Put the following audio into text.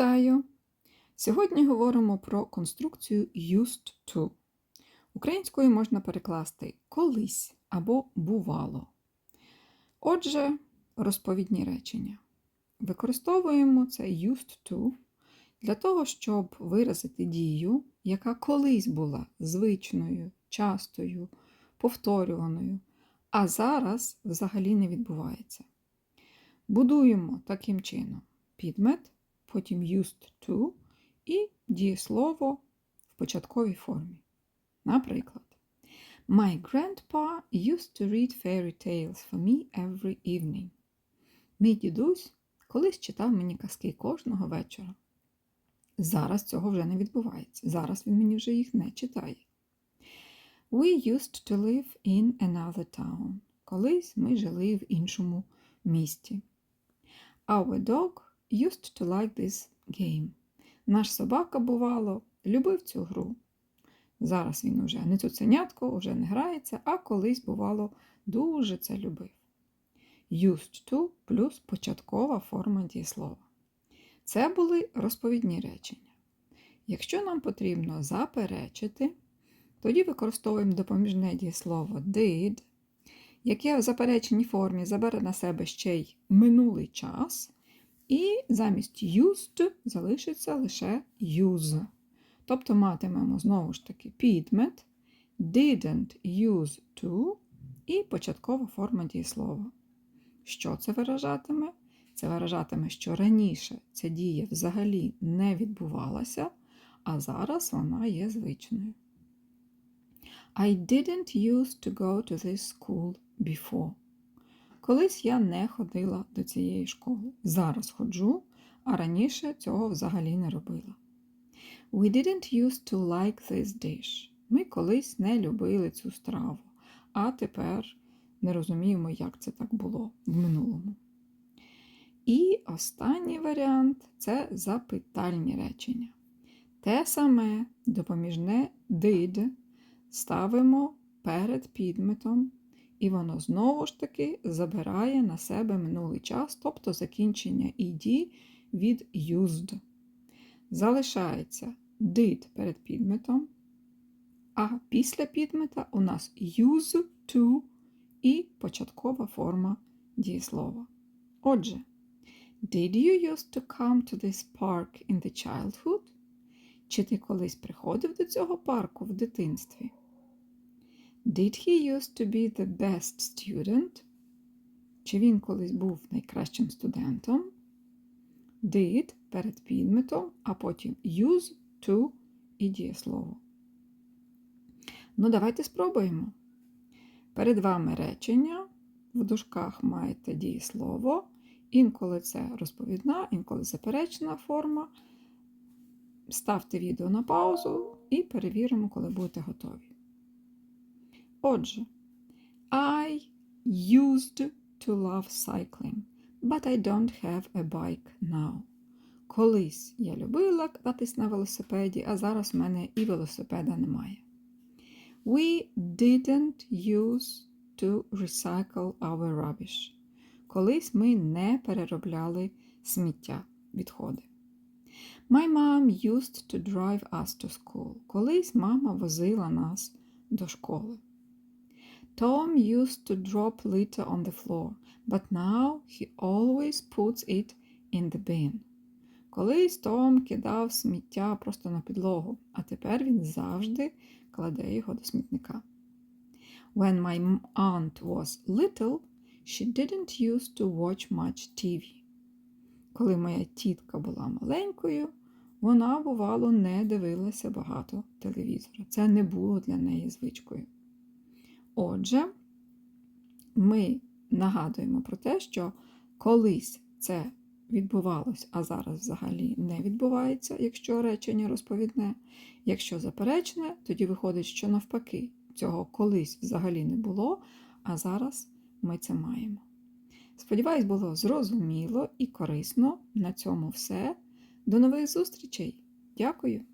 Вітаю! Сьогодні говоримо про конструкцію used to. Українською можна перекласти колись або бувало. Отже, розповідні речення. Використовуємо це used to для того, щоб виразити дію, яка колись була звичною, частою, повторюваною, а зараз взагалі не відбувається. Будуємо таким чином підмет, потім used to і дієслово в початковій формі. Наприклад, My grandpa used to read fairy tales for me every evening. Мій дідусь колись читав мені казки кожного вечора. Зараз цього вже не відбувається. Зараз він мені вже їх не читає. We used to live in another town. Колись ми жили в іншому місті. Our dog used to like this game. Наш собака, бувало, любив цю гру. Зараз він уже не цуценятко, вже не грається, а колись, бувало, дуже це любив. Used to плюс початкова форма дієслова. Це були розповідні речення. Якщо нам потрібно заперечити, тоді використовуємо допоміжне дієслово did, яке в запереченій формі забере на себе ще й минулий час, і замість used залишиться лише use. Тобто матимемо знову ж таки підмет, didn't use to і початкова форма дієслова. Що це виражатиме? Це виражатиме, що раніше ця дія взагалі не відбувалася, а зараз вона є звичною. I didn't used to go to this school before. Колись я не ходила до цієї школи. Зараз ходжу, а раніше цього взагалі не робила. We didn't used to like this dish. Ми колись не любили цю страву, а тепер не розуміємо, як це так було в минулому. І останній варіант це запитальні речення. Те саме допоміжне did ставимо перед підметом, і воно знову ж таки забирає на себе минулий час, тобто закінчення ed від used. Залишається did перед підметом, а після підмета у нас use to і початкова форма дієслова. Отже, Did you used to come to this park in the childhood? Чи ти колись приходив до цього парку в дитинстві? Did he used to be the best student? Чи він колись був найкращим студентом? Did перед підметом, а потім use to і дієслово. Ну, давайте спробуємо. Перед вами речення. В дужках маєте дієслово. Інколи це розповідна, інколи заперечна форма. Ставте відео на паузу і перевіримо, коли будете готові. Отже, I used to love cycling, but I don't have a bike now. Колись я любила кататись на велосипеді, а зараз в мене і велосипеда немає. We didn't use to recycle our rubbish. Колись ми не переробляли сміття, відходи. My mom used to drive us to school. Колись мама возила нас до школи. Tom used to drop litter on the floor, but now he always puts it in the bin. Колись Том кидав сміття просто на підлогу, а тепер він завжди кладе його до смітника. When my aunt was little, she didn't used to watch much TV. Коли моя тітка була маленькою, вона, бувало, не дивилася багато телевізора. Це не було для неї звичкою. Отже, ми нагадуємо про те, що колись це відбувалось, а зараз взагалі не відбувається, якщо речення розповідне. Якщо заперечне, тоді виходить, що навпаки, цього колись взагалі не було, а зараз ми це маємо. Сподіваюсь, було зрозуміло і корисно. На цьому все. До нових зустрічей. Дякую!